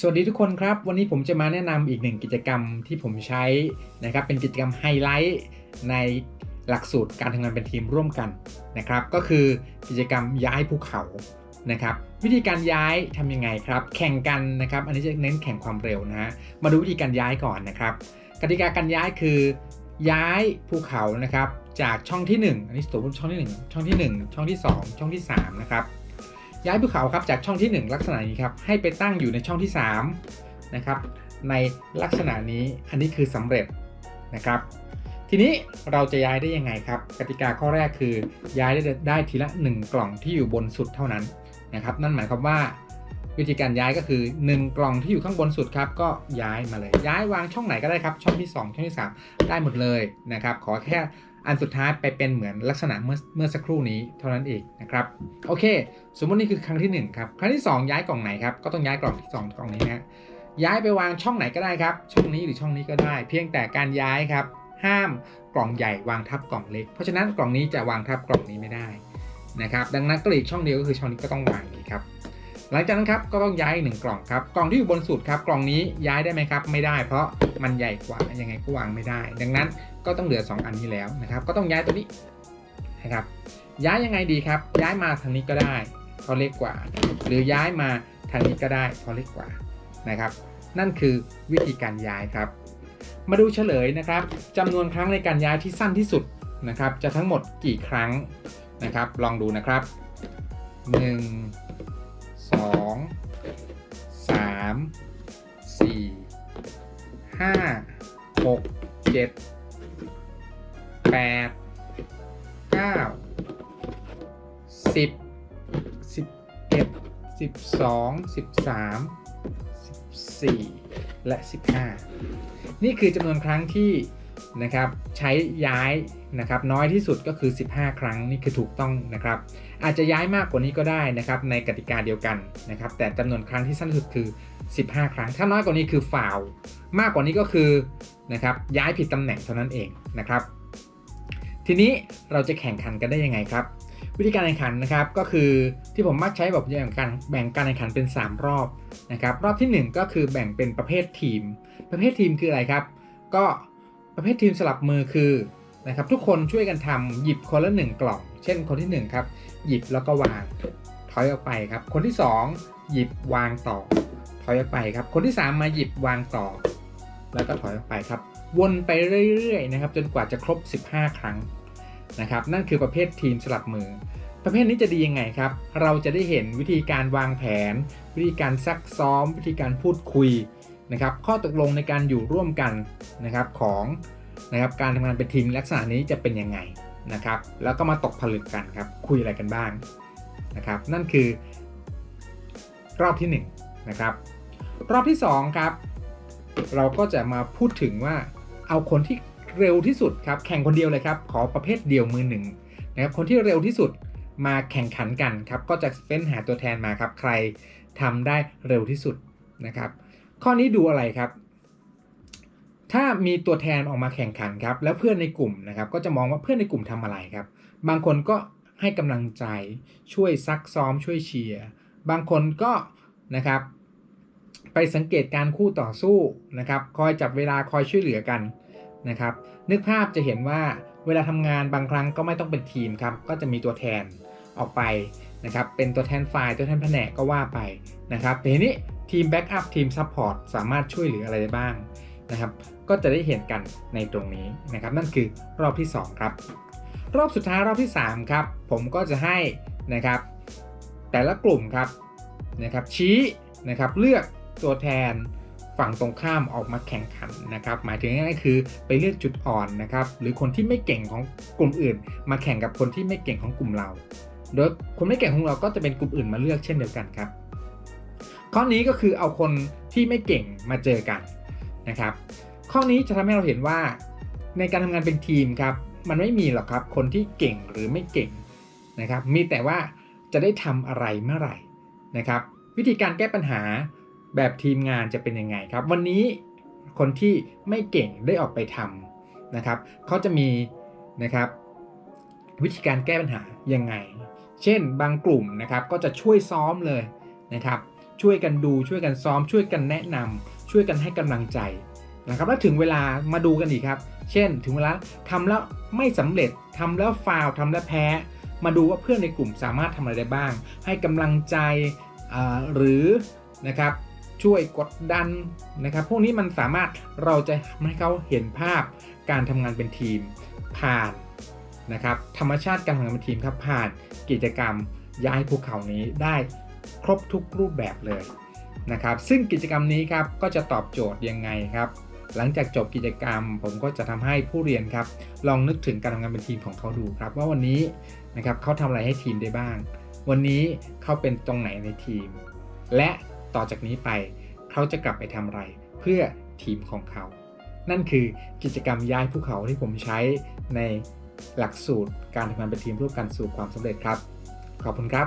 สวัสดีทุกคนครับ วันนี้ผมจะมาแนะนำอีกหนึ่งกิจกรรมที่ผมใช้นะครับเป็นกิจกรรมไฮไลท์ในหลักสูตรการทำงานเป็นทีมร่วมกันนะครับ ก็คือกิจกรรมย้ายภูเขานะครับ วิธีการย้ายทำยังไงครับ แข่งกันนะครับ อันนี้จะเน้นแข่งความเร็วนะฮะมาดูวิธีการย้ายก่อนนะครับ กติกาการย้ายคือ ย้ายภูเขานะครับจากช่องที่ 1 อันนี้สมมติช่องที่ 1 ช่องที่ 1 ช่องที่ 2 ช่องที่3นะครับ ย้ายภูเขาครับจากช่องที่ 1 ลักษณะนี้ครับให้ไปตั้งอยู่ในช่องที่3นะครับในลักษณะนี้อันนี้คือสำเร็จนะครับ ทีนี้เราจะย้ายได้ยังไงครับ กติกาข้อแรกคือย้ายได้ได้ทีละ 1 กล่องที่อยู่บนสุดเท่านั้นนะครับ นั่นหมายความว่าวิธีการย้ายก็คือ 1 กล่องที่อยู่ข้างบนสุดครับก็ย้ายมาเลยย้ายวางช่องไหนก็ได้ครับ ช่องที่ 2 ช่องที่ 3 ได้หมดเลยนะครับ ขอแค่ อันสุดท้ายไปเป็นเหมือนลักษณะเมื่อเมื่อสักครู่นี้เท่านั้นเองนะครับโอเค สมมตินี่คือครั้งที่1ครับครั้งที่ 2 ย้ายกล่องไหนครับก็ต้องย้ายกล่องที่2กล่องนี้นะย้ายไปวางช่องไหนก็ได้ครับ ช่องนี้หรือช่องนี้ก็ได้ เพียงแต่การย้ายครับ ห้ามกล่องใหญ่วางทับกล่องเล็ก เพราะฉะนั้นกล่องนี้จะวางทับกล่องนี้ไม่ได้นะครับ ดังนั้นก็เหลืออกช่องเดียวก็คือช่องนี้ก็ต้องวางนี้ครับ หลังจากนั้นครับก็ต้องย้ายหนึ่งกล่องครับ กล่องที่อยู่บนสุดครับ กล่องนี้ย้ายได้ไหมครับ ไม่ได้เพราะ มันใหญ่กว่ายังไงก็วางไม่ได้ ดังนั้นก็ต้องเหลือ 2 อันนี้แล้วนะครับ ก็ต้องย้ายตัวนี้นะครับ ย้ายยังไงดีครับ ย้ายมาทางนี้ก็ได้เพราะเล็กกว่า หรือย้ายมาทางนี้ก็ได้เพราะเล็กกว่านะครับ นั่นคือวิธีการย้ายครับ มาดูเฉลยนะครับจำนวนครั้งในการย้ายที่สั้นที่สุดนะครับ จะทั้งหมดกี่ครั้งนะครับ ลองดูนะครับ1สองสามสี่ ห้าหกเจ็ดแปดเก้าสิบสิบเอ็ดสิบสองสิบสามสิบสี่และสิบห้านี่คือจำนวนครั้งที่ นะครับใช้ย้ายนะครับน้อยที่สุดก็คือ 15 ครั้งนี่คือถูกต้องนะครับอาจจะย้ายมากกว่านี้ก็ได้นะครับในกติกาเดียวกันนะครับแต่จำนวนครั้งที่สั้นที่สุดคือ 15 ครั้ง ถ้าน้อยกว่านี้คือฟาวมากกว่านี้ก็คือนะครับย้ายผิดตำแหน่งเท่านั้นเองนะครับทีนี้เราจะแข่งขันกันได้ยังไงครับ วิธีการแข่งขันนะครับก็คือที่ผมมักใช้แบบแบ่งการแบ่งการแข่งขันเป็น 3 รอบนะครับรอบที่ 1 ก็คือแบ่งเป็นประเภททีม ประเภททีมคืออะไรครับ ก็ ประเภททีมสลับมือคือนะครับทุกคนช่วยกันทำหยิบคนละหนึ่งกล่อง เช่นคนที่1ครับหยิบแล้วก็วางถอยออกไปครับ คนที่ 2 หยิบวางต่อ ถอยออกไปครับ คนที่ 3 มาหยิบวางต่อ แล้วก็ถอยออกไปครับ วนไปเรื่อยๆนะครับจนกว่าจะครบ 15 ครั้งนะครับ นั่นคือประเภททีมสลับมือ ประเภทนี้จะดียังไงครับ เราจะได้เห็นวิธีการวางแผน วิธีการซักซ้อม วิธีการพูดคุย นะครับข้อตกลงในการอยู่ร่วมกันนะครับของนะครับการทำงานเป็นทีมลักษณะนี้จะเป็นยังไงนะครับแล้วก็มาตกผลึกกันครับคุยอะไรกันบ้างนะครับนั่นคือรอบที่1นนะครับรอบที่2ครับเราก็จะมาพูดถึงว่าเอาคนที่เร็วที่สุดครับแข่งคนเดียวเลยครับขอประเภทเดียวมือหนึ่งนะครับคนที่เร็วที่สุดมาแข่งขันกันครับก็จะเฟ้นหาตัวแทนมาครับใครทำได้เร็วที่สุดนะครับ ข้อนี้ดูอะไรครับ ถ้ามีตัวแทนออกมาแข่งขันครับ แล้วเพื่อนในกลุ่มนะครับ ก็จะมองว่าเพื่อนในกลุ่มทำอะไรครับ บางคนก็ให้กำลังใจช่วยซักซ้อมช่วยเชียร์บางคนก็นะครับ ไปสังเกตการคู่ต่อสู้นะครับ คอยจับเวลาคอยช่วยเหลือกันนะครับ นึกภาพจะเห็นว่าเวลาทำงานบางครั้งก็ไม่ต้องเป็นทีมครับ ก็จะมีตัวแทนออกไปนะครับ เป็นตัวแทนฝ่ายตัวแทนแผนกก็ว่าไปนะครับแต่ทีนี้ ทีมแบ็กอัพทีมซัพพอร์ตสามารถช่วยเหลืออะไรได้บ้างนะครับ ก็จะได้เห็นกันในตรงนี้นะครับ นั่นคือรอบที่ 2 ครับ รอบสุดท้ายรอบที่ 3 ครับ ผมก็จะให้นะครับ แต่ละกลุ่มครับนะครับ ชี้นะครับเลือกตัวแทนฝั่งตรงข้ามออกมาแข่งขันนะครับ หมายถึงง่ายๆคือไปเลือกจุดอ่อนนะครับ หรือคนที่ไม่เก่งของกลุ่มอื่น มาแข่งกับคนที่ไม่เก่งของกลุ่มเรา โดยคนไม่เก่งของเราก็จะเป็นกลุ่มอื่นมาเลือกเช่นเดียวกันครับ ข้อนี้ก็คือเอาคนที่ไม่เก่งมาเจอกันนะครับ ข้อนี้จะทำให้เราเห็นว่าในการทำงานเป็นทีมครับ มันไม่มีหรอกครับ คนที่เก่งหรือไม่เก่งนะครับ มีแต่ว่าจะได้ทำอะไรเมื่อไหร่นะครับ วิธีการแก้ปัญหาแบบทีมงานจะเป็นยังไงครับ วันนี้คนที่ไม่เก่งได้ออกไปทำนะครับเขาจะมีนะครับวิธีการแก้ปัญหายังไง เช่นบางกลุ่มนะครับก็จะช่วยซ้อมเลยนะครับ ช่วยกันดูช่วยกันซ้อม ช่วยกันแนะนำช่วยกันให้กำลังใจนะครับแล้วถึงเวลามาดูกันอีกครับ เช่น ถึงเวลาทำแล้วไม่สำเร็จทำแล้วฟาวทำแล้วแพ้ มาดูว่าเพื่อนในกลุ่มสามารถทำอะไรได้บ้าง ให้กำลังใจหรือนะครับช่วยกดดันนะครับ พวกนี้มันสามารถเราจะทำให้เขาเห็นภาพการทำงานเป็นทีมผ่านนะครับธรรมชาติการทำงานเป็นทีมครับผ่านกิจกรรมย้ายภูเขานี้ได้ ครบทุกรูปแบบเลยนะครับ ซึ่งกิจกรรมนี้ครับก็จะตอบโจทย์ยังไงครับ หลังจากจบกิจกรรม ผมก็จะทำให้ผู้เรียนครับ ลองนึกถึงการทำงานเป็นทีมของเขาดูครับ ว่าวันนี้นะครับเขาทำอะไรให้ทีมได้บ้าง วันนี้เขาเป็นตรงไหนในทีม และต่อจากนี้ไปเขาจะกลับไปทำอะไร เพื่อทีมของเขา นั่นคือกิจกรรมย้ายภูเขาที่ผมใช้ในหลักสูตรการทำงานเป็นทีมร่วมกันสู่ความสำเร็จครับ ขอบคุณครับ